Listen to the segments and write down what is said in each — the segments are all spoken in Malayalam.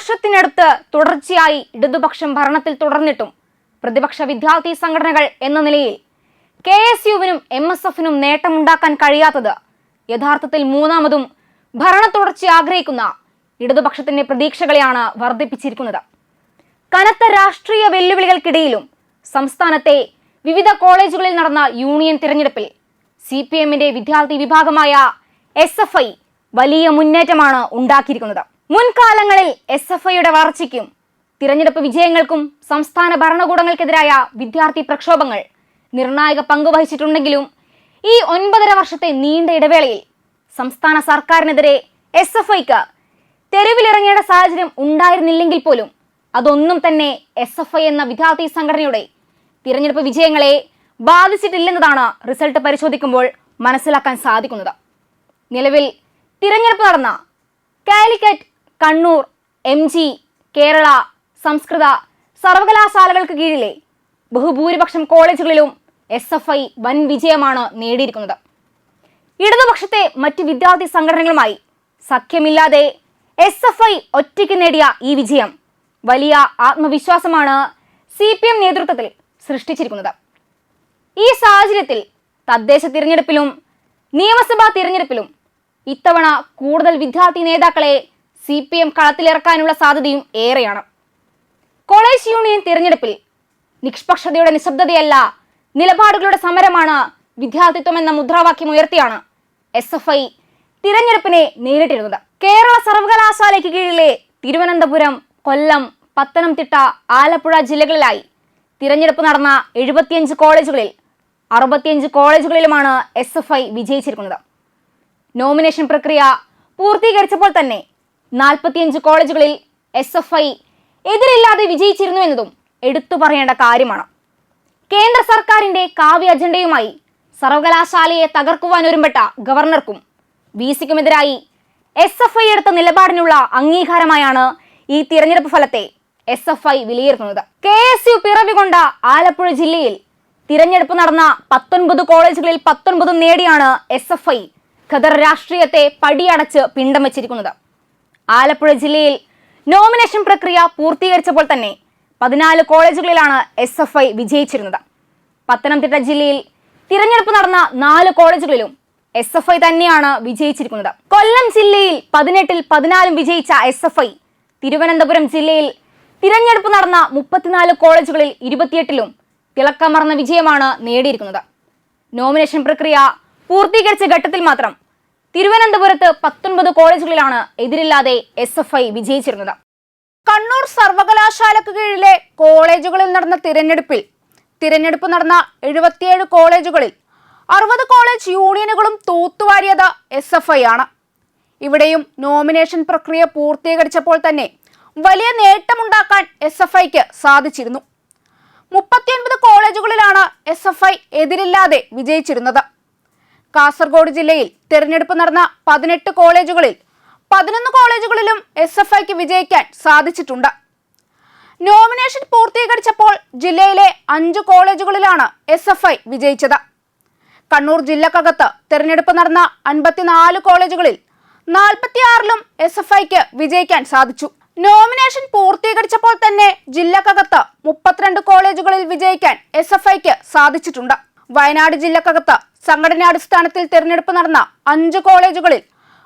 വർഷത്തിനടുത്ത് തുടർച്ചയായി ഇടതുപക്ഷം ഭരണത്തിൽ തുടർന്നിട്ടും പ്രതിപക്ഷ വിദ്യാർത്ഥി സംഘടനകൾ എന്ന നിലയിൽ കെ എസ് യുവിനും എം എസ് എഫിനും നേട്ടമുണ്ടാക്കാൻ കഴിയാത്തത് യഥാർത്ഥത്തിൽ മൂന്നാമതും ഭരണ തുടർച്ച ആഗ്രഹിക്കുന്ന ഇടതുപക്ഷത്തിന്റെ പ്രതീക്ഷകളെയാണ് വർദ്ധിപ്പിച്ചിരിക്കുന്നത്. കനത്ത രാഷ്ട്രീയ വെല്ലുവിളികൾക്കിടയിലും സംസ്ഥാനത്തെ വിവിധ കോളേജുകളിൽ നടന്ന യൂണിയൻ തിരഞ്ഞെടുപ്പിൽ സി പി എമ്മിന്റെ വിദ്യാർത്ഥി വിഭാഗമായ എസ് എഫ് ഐ വലിയ മുന്നേറ്റമാണ് ഉണ്ടാക്കിയിരിക്കുന്നത്. മുൻകാലങ്ങളിൽ എസ് എഫ് ഐയുടെ വളർച്ചയ്ക്കും തിരഞ്ഞെടുപ്പ് വിജയങ്ങൾക്കും സംസ്ഥാന ഭരണകൂടങ്ങൾക്കെതിരായ വിദ്യാർത്ഥി പ്രക്ഷോഭങ്ങൾ നിർണായക പങ്ക് വഹിച്ചിട്ടുണ്ടെങ്കിലും ഈ ഒൻപതര വർഷത്തെ നീണ്ട ഇടവേളയിൽ സംസ്ഥാന സർക്കാരിനെതിരെ എസ് എഫ് ഐക്ക് തെരുവിലിറങ്ങേണ്ട സാഹചര്യം ഉണ്ടായിരുന്നില്ലെങ്കിൽ പോലും അതൊന്നും തന്നെ എസ് എഫ് ഐ എന്ന വിദ്യാർത്ഥി സംഘടനയുടെ തിരഞ്ഞെടുപ്പ് വിജയങ്ങളെ ബാധിച്ചിട്ടില്ലെന്നതാണ് റിസൾട്ട് പരിശോധിക്കുമ്പോൾ മനസ്സിലാക്കാൻ സാധിക്കുന്നത്. നിലവിൽ തിരഞ്ഞെടുപ്പ് നടന്ന കാലിക്കറ്റ് കണ്ണൂർ എം ജി കേരള സംസ്കൃത സർവകലാശാലകൾക്ക് കീഴിലെ ബഹുഭൂരിപക്ഷം കോളേജുകളിലും എസ് എഫ് ഐ വൻ വിജയമാണ് നേടിയിരിക്കുന്നത്. ഇടതുപക്ഷത്തെ മറ്റ് വിദ്യാർത്ഥി സംഘടനകളുമായി സഖ്യമില്ലാതെ എസ് എഫ് ഐ ഒറ്റയ്ക്ക് നേടിയ ഈ വിജയം വലിയ ആത്മവിശ്വാസമാണ് സി പി എം നേതൃത്വത്തിൽ സൃഷ്ടിച്ചിരിക്കുന്നത്. ഈ സാഹചര്യത്തിൽ തദ്ദേശ തിരഞ്ഞെടുപ്പിലും നിയമസഭാ തിരഞ്ഞെടുപ്പിലും ഇത്തവണ കൂടുതൽ വിദ്യാർത്ഥി നേതാക്കളെ സി പി എം കളത്തിലിറക്കാനുള്ള സാധ്യതയും ഏറെയാണ്. കോളേജ് യൂണിയൻ തിരഞ്ഞെടുപ്പിൽ നിഷ്പക്ഷതയുടെ നിശബ്ദതയല്ല നിലപാടുകളുടെ സമരമാണ് വിദ്യാർത്ഥിത്വം എന്ന മുദ്രാവാക്യം ഉയർത്തിയാണ് എസ് എഫ് ഐ തിരഞ്ഞെടുപ്പിനെ നേരിട്ടിരുന്നത്. കേരള സർവകലാശാലയ്ക്ക് കീഴിലെ തിരുവനന്തപുരം കൊല്ലം പത്തനംതിട്ട ആലപ്പുഴ ജില്ലകളിലായി തിരഞ്ഞെടുപ്പ് നടന്ന എഴുപത്തിയഞ്ച് കോളേജുകളിൽ അറുപത്തിയഞ്ച് കോളേജുകളിലുമാണ് എസ് എഫ് ഐ വിജയിച്ചിരിക്കുന്നത്. നോമിനേഷൻ പ്രക്രിയ പൂർത്തീകരിച്ചപ്പോൾ തന്നെ നാൽപ്പത്തിയഞ്ച് കോളേജുകളിൽ എസ് എഫ് ഐ എതിരില്ലാതെ വിജയിച്ചിരുന്നു എന്നതും എടുത്തു പറയേണ്ട കാര്യമാണ്. കേന്ദ്ര സർക്കാരിന്റെ കാവ്യ അജണ്ടയുമായി സർവകലാശാലയെ തകർക്കുവാൻ ഒരുമ്പെട്ട ഗവർണർക്കും വി സിക്കുമെതിരായി എസ് എഫ് ഐ എടുത്ത നിലപാടിനുള്ള അംഗീകാരമായാണ് ഈ തിരഞ്ഞെടുപ്പ് ഫലത്തെ എസ് എഫ് ഐ വിലയിരുത്തുന്നത്. കെ എസ് യു പിറവികൊണ്ട ആലപ്പുഴ ജില്ലയിൽ തിരഞ്ഞെടുപ്പ് നടന്ന പത്തൊൻപത് കോളേജുകളിൽ പത്തൊൻപതും നേടിയാണ് എസ് എഫ് ഐ ഖദർ രാഷ്ട്രീയത്തെ പടിയടച്ച് പിണ്ടം വെച്ചിരിക്കുന്നത്. ആലപ്പുഴ ജില്ലയിൽ നോമിനേഷൻ പ്രക്രിയ പൂർത്തീകരിച്ചപ്പോൾ തന്നെ പതിനാല് കോളേജുകളിലാണ് എസ് എഫ് ഐ വിജയിച്ചിരുന്നത്. പത്തനംതിട്ട ജില്ലയിൽ തിരഞ്ഞെടുപ്പ് നടന്ന നാല് കോളേജുകളിലും എസ് എഫ് ഐ തന്നെയാണ് വിജയിച്ചിരിക്കുന്നത്. കൊല്ലം ജില്ലയിൽ പതിനെട്ടിൽ പതിനാലും വിജയിച്ച എസ് എഫ് ഐ തിരുവനന്തപുരം ജില്ലയിൽ തിരഞ്ഞെടുപ്പ് നടന്ന മുപ്പത്തിനാല് കോളേജുകളിൽ ഇരുപത്തിയെട്ടിലും തിളക്കമർന്ന വിജയമാണ് നേടിയിരിക്കുന്നത്. നോമിനേഷൻ പ്രക്രിയ പൂർത്തീകരിച്ച ഘട്ടത്തിൽ മാത്രം തിരുവനന്തപുരത്ത് പത്തൊൻപത് കോളേജുകളിലാണ് എതിരില്ലാതെ എസ് എഫ് ഐ വിജയിച്ചിരുന്നത്. കണ്ണൂർ സർവകലാശാലക്ക് കീഴിലെ കോളേജുകളിൽ നടന്ന തിരഞ്ഞെടുപ്പിൽ തിരഞ്ഞെടുപ്പ് നടന്ന എഴുപത്തിയേഴ് കോളേജുകളിൽ അറുപത് കോളേജ് യൂണിയനുകളും തൂത്തുവാരിയത് എസ് എഫ് ഐ ആണ്. ഇവിടെയും നോമിനേഷൻ പ്രക്രിയ പൂർത്തീകരിച്ചപ്പോൾ തന്നെ വലിയ നേട്ടമുണ്ടാക്കാൻ എസ് എഫ് ഐക്ക് സാധിച്ചിരുന്നു. മുപ്പത്തിയൊൻപത് കോളേജുകളിലാണ് എസ് എഫ് ഐ എതിരില്ലാതെ വിജയിച്ചിരുന്നത്. കാസർഗോഡ് ജില്ലയിൽ തിരഞ്ഞെടുപ്പ് നടന്ന പതിനെട്ട് കോളേജുകളിൽ പതിനൊന്ന് കോളേജുകളിലും എസ് എഫ് ഐക്ക് വിജയിക്കാൻ സാധിച്ചിട്ടുണ്ട്. നോമിനേഷൻ പൂർത്തീകരിച്ചപ്പോൾ ജില്ലയിലെ അഞ്ച് കോളേജുകളിലാണ് എസ് എഫ് ഐ വിജയിച്ചത്. കണ്ണൂർ ജില്ലക്കകത്ത് തിരഞ്ഞെടുപ്പ് നടന്ന അൻപത്തിനാല് കോളേജുകളിൽ നാൽപ്പത്തിയാറിലും എസ് എഫ് ഐക്ക് വിജയിക്കാൻ സാധിച്ചു. നോമിനേഷൻ പൂർത്തീകരിച്ചപ്പോൾ തന്നെ ജില്ലക്കകത്ത് മുപ്പത്തിരണ്ട് കോളേജുകളിൽ വിജയിക്കാൻ എസ് എഫ് ഐക്ക് സാധിച്ചിട്ടുണ്ട്. വയനാട് ജില്ലക്കകത്ത് സംഘടനാടിസ്ഥാനത്തിൽ തിരഞ്ഞെടുപ്പ് നടന്ന അഞ്ച് കോളേജുകളിൽ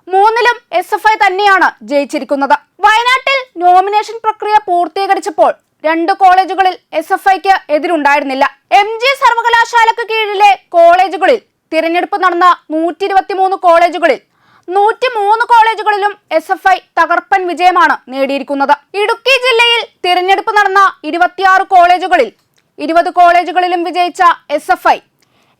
മൂന്നിലും എസ് എഫ് ഐ തന്നെയാണ് ജയിച്ചിരിക്കുന്നത്. വയനാട്ടിൽ നോമിനേഷൻ പ്രക്രിയ പൂർത്തീകരിച്ചപ്പോൾ രണ്ട് കോളേജുകളിൽ എസ് എഫ് ഐക്ക് എതിരുണ്ടായിരുന്നില്ല. എം ജി സർവകലാശാലക്ക് കീഴിലെ കോളേജുകളിൽ തിരഞ്ഞെടുപ്പ് നടന്ന നൂറ്റി ഇരുപത്തിമൂന്ന് കോളേജുകളിൽ നൂറ്റി മൂന്ന് കോളേജുകളിലും എസ് എഫ് ഐ തകർപ്പൻ വിജയമാണ് നേടിയിരിക്കുന്നത്. ഇടുക്കി ജില്ലയിൽ തിരഞ്ഞെടുപ്പ് നടന്ന ഇരുപത്തിയാറ് കോളേജുകളിൽ ഇരുപത് കോളേജുകളിലും വിജയിച്ച S F I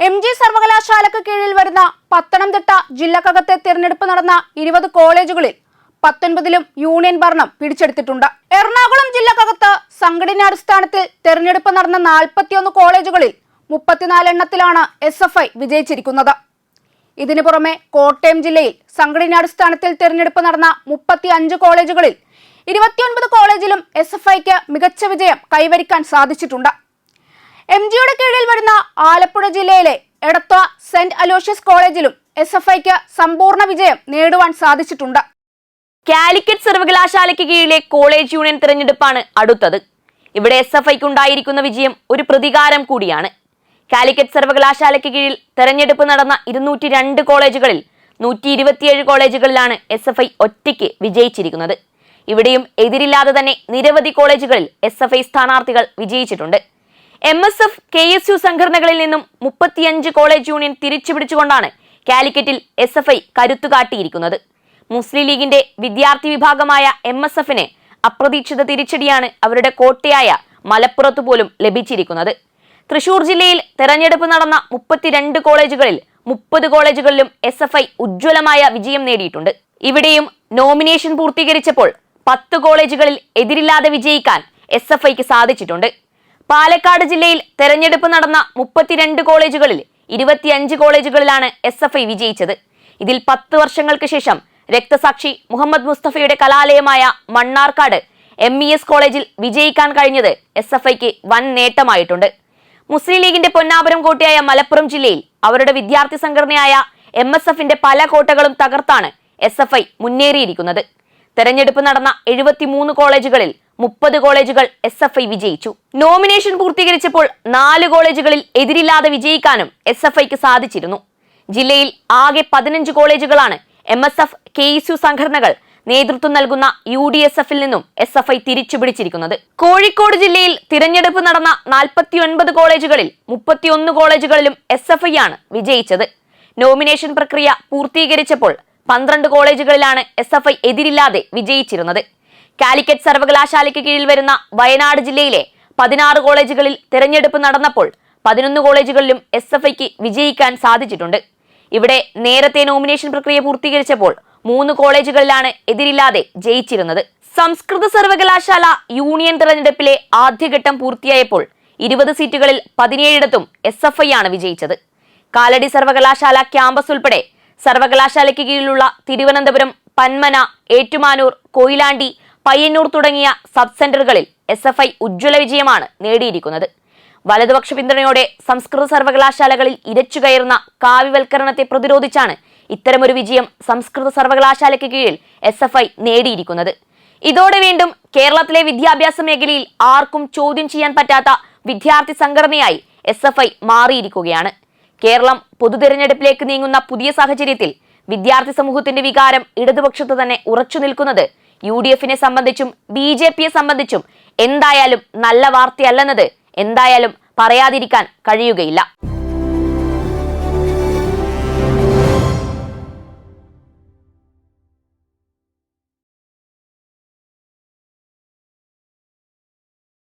M G സർവകലാശാലക്ക് കീഴിൽ വരുന്ന പത്തനംതിട്ട ജില്ലക്കകത്തെ തിരഞ്ഞെടുപ്പ് നടന്ന ഇരുപത് കോളേജുകളിൽ പത്തൊൻപതിലും യൂണിയൻ ഭരണം പിടിച്ചെടുത്തിട്ടുണ്ട്. എറണാകുളം ജില്ലക്കകത്ത് സംഘടനാടിസ്ഥാനത്തിൽ തെരഞ്ഞെടുപ്പ് നടന്ന നാൽപ്പത്തിയൊന്ന് കോളേജുകളിൽ മുപ്പത്തിനാല് എണ്ണത്തിലാണ് എസ് എഫ് ഐ വിജയിച്ചിരിക്കുന്നത്. ഇതിനു പുറമെ കോട്ടയം ജില്ലയിൽ സംഘടനാടിസ്ഥാനത്തിൽ തെരഞ്ഞെടുപ്പ് നടന്ന മുപ്പത്തി അഞ്ച് കോളേജുകളിൽ ഇരുപത്തിയൊൻപത് കോളേജിലും എസ് എഫ് ഐക്ക് മികച്ച വിജയം കൈവരിക്കാൻ സാധിച്ചിട്ടുണ്ട്. എം ജിയുടെ കീഴിൽ വരുന്ന ആലപ്പുഴ ജില്ലയിലെ എടത്വ സെന്റ് അലോഷ്യസ് കോളേജിലും എസ് എഫ് ഐക്ക് സമ്പൂർണ വിജയം നേടുവാൻ സാധിച്ചിട്ടുണ്ട്. കാലിക്കറ്റ് സർവകലാശാലയ്ക്ക് കീഴിലെ കോളേജ് യൂണിയൻ തിരഞ്ഞെടുപ്പാണ് അടുത്തത്. ഇവിടെ എസ് എഫ് ഐക്ക് ഉണ്ടായിരിക്കുന്ന വിജയം ഒരു പ്രതികാരം കൂടിയാണ്. കാലിക്കറ്റ് സർവകലാശാലയ്ക്ക് കീഴിൽ തെരഞ്ഞെടുപ്പ് നടന്ന ഇരുന്നൂറ്റി രണ്ട് കോളേജുകളിൽ നൂറ്റി ഇരുപത്തിയേഴ് കോളേജുകളിലാണ് എസ് എഫ് ഐ ഒറ്റയ്ക്ക് വിജയിച്ചിരിക്കുന്നത്. ഇവിടെയും എതിരില്ലാതെ തന്നെ നിരവധി കോളേജുകളിൽ എസ് എഫ് ഐ സ്ഥാനാർത്ഥികൾ വിജയിച്ചിട്ടുണ്ട്. M S F K S U സംഘടനകളിൽ നിന്നും മുപ്പത്തിയഞ്ച് കോളേജ് യൂണിയൻ തിരിച്ചുപിടിച്ചുകൊണ്ടാണ് കാലിക്കറ്റിൽ എസ് എഫ് ഐ കരുത്തുകാട്ടിയിരിക്കുന്നത്. മുസ്ലിം ലീഗിന്റെ വിദ്യാർത്ഥി വിഭാഗമായ എം എസ് എഫിന് അപ്രതീക്ഷിത തിരിച്ചടിയാണ് അവരുടെ കോട്ടയായ മലപ്പുറത്ത് പോലും ലഭിച്ചിരിക്കുന്നത്. തൃശൂർ ജില്ലയിൽ തെരഞ്ഞെടുപ്പ് നടന്ന മുപ്പത്തിരണ്ട് കോളേജുകളിൽ മുപ്പത് കോളേജുകളിലും എസ് എഫ് ഐ ഉജ്ജ്വലമായ വിജയം നേടിയിട്ടുണ്ട്. ഇവിടെയും നോമിനേഷൻ പൂർത്തീകരിച്ചപ്പോൾ പത്ത് കോളേജുകളിൽ എതിരില്ലാതെ വിജയിക്കാൻ എസ് എഫ് ഐക്ക് സാധിച്ചിട്ടുണ്ട്. പാലക്കാട് ജില്ലയിൽ തെരഞ്ഞെടുപ്പ് നടന്ന മുപ്പത്തിരണ്ട് കോളേജുകളിൽ ഇരുപത്തിയഞ്ച് കോളേജുകളിലാണ് എസ് എഫ് ഐ വിജയിച്ചത്. ഇതിൽ പത്ത് വർഷങ്ങൾക്ക് ശേഷം രക്തസാക്ഷി മുഹമ്മദ് മുസ്തഫയുടെ കലാലയമായ മണ്ണാർക്കാട് എം ഇ എസ് കോളേജിൽ വിജയിക്കാൻ കഴിഞ്ഞത് എസ് എഫ് ഐക്ക് വൻ നേട്ടമായിട്ടുണ്ട്. മുസ്ലിം ലീഗിന്റെ പൊന്നാപുരം കോട്ടയായ മലപ്പുറം ജില്ലയിൽ അവരുടെ വിദ്യാർത്ഥി സംഘടനയായ എം എസ് എഫിന്റെ പല കോട്ടകളും തകർത്താണ് എസ് എഫ് ഐ മുന്നേറിയിരിക്കുന്നത്. തെരഞ്ഞെടുപ്പ് നടന്ന എഴുപത്തിമൂന്ന് കോളേജുകളിൽ മുപ്പത് കോളേജുകൾ എസ് എഫ് ഐ വിജയിച്ചു. നോമിനേഷൻ പൂർത്തീകരിച്ചപ്പോൾ നാല് കോളേജുകളിൽ എതിരില്ലാതെ വിജയിക്കാനും എസ് എഫ് ഐക്ക് സാധിച്ചിരുന്നു. ജില്ലയിൽ ആകെ പതിനഞ്ച് കോളേജുകളാണ് M S F K S U സംഘടനകൾ നേതൃത്വം നൽകുന്ന യു ഡി എസ് എഫിൽ നിന്നും എസ് എഫ് ഐ തിരിച്ചുപിടിച്ചിരിക്കുന്നത്. കോഴിക്കോട് ജില്ലയിൽ തിരഞ്ഞെടുപ്പ് നടന്ന നാൽപ്പത്തിയൊൻപത് കോളേജുകളിൽ മുപ്പത്തിയൊന്ന് കോളേജുകളിലും എസ് എഫ് ഐ ആണ് വിജയിച്ചത്. നോമിനേഷൻ പ്രക്രിയ പൂർത്തീകരിച്ചപ്പോൾ പന്ത്രണ്ട് കോളേജുകളിലാണ് എസ് എഫ് ഐ എതിരില്ലാതെ വിജയിച്ചിരുന്നത്. കാലിക്കറ്റ് സർവകലാശാലയ്ക്ക് കീഴിൽ വരുന്ന വയനാട് ജില്ലയിലെ പതിനാറ് കോളേജുകളിൽ തിരഞ്ഞെടുപ്പ് നടന്നപ്പോൾ പതിനൊന്ന് കോളേജുകളിലും എസ് എഫ് ഐക്ക് വിജയിക്കാൻ സാധിച്ചിട്ടുണ്ട്. ഇവിടെ നേരത്തെ നോമിനേഷൻ പ്രക്രിയ പൂർത്തീകരിച്ചപ്പോൾ മൂന്ന് കോളേജുകളിലാണ് എതിരില്ലാതെ ജയിച്ചിരുന്നത്. സംസ്കൃത സർവകലാശാല യൂണിയൻ തെരഞ്ഞെടുപ്പിലെ ആദ്യഘട്ടം പൂർത്തിയായപ്പോൾ ഇരുപത് സീറ്റുകളിൽ പതിനേഴിടത്തും എസ് എഫ് ഐ ആണ് വിജയിച്ചത്. കാലടി സർവകലാശാല ക്യാമ്പസ് ഉൾപ്പെടെ സർവകലാശാലയ്ക്ക് കീഴിലുള്ള തിരുവനന്തപുരം പന്മന ഏറ്റുമാനൂർ കൊയിലാണ്ടി പയ്യന്നൂർ തുടങ്ങിയ സബ് സെന്ററുകളിൽ എസ് എഫ് ഐ ഉജ്ജ്വല വിജയമാണ് നേടിയിരിക്കുന്നത്. വലതുപക്ഷ പിന്തുണയോടെ സംസ്കൃത സർവകലാശാലകളിൽ ഇരച്ചുകയറുന്ന കാവ്യവൽക്കരണത്തെ പ്രതിരോധിച്ചാണ് ഇത്തരമൊരു വിജയം സംസ്കൃത സർവകലാശാലയ്ക്ക് കീഴിൽ എസ് എഫ് ഐ നേടിയിരിക്കുന്നത്. ഇതോടെ വീണ്ടും കേരളത്തിലെ വിദ്യാഭ്യാസ മേഖലയിൽ ആർക്കും ചോദ്യം ചെയ്യാൻ പറ്റാത്ത വിദ്യാർത്ഥി സംഘടനയായി എസ് എഫ് ഐ മാറിയിരിക്കുകയാണ്. കേരളം പൊതുതെരഞ്ഞെടുപ്പിലേക്ക് നീങ്ങുന്ന പുതിയ സാഹചര്യത്തിൽ വിദ്യാർത്ഥി സമൂഹത്തിന്റെ വികാരം ഇടതുപക്ഷത്ത് തന്നെ ഉറച്ചു നിൽക്കുന്നത് യു ഡി എഫിനെ സംബന്ധിച്ചും ബി ജെ പിയെ സംബന്ധിച്ചും എന്തായാലും നല്ല വാർത്തയല്ലെന്നത് എന്തായാലും പറയാതിരിക്കാൻ കഴിയുകയില്ല.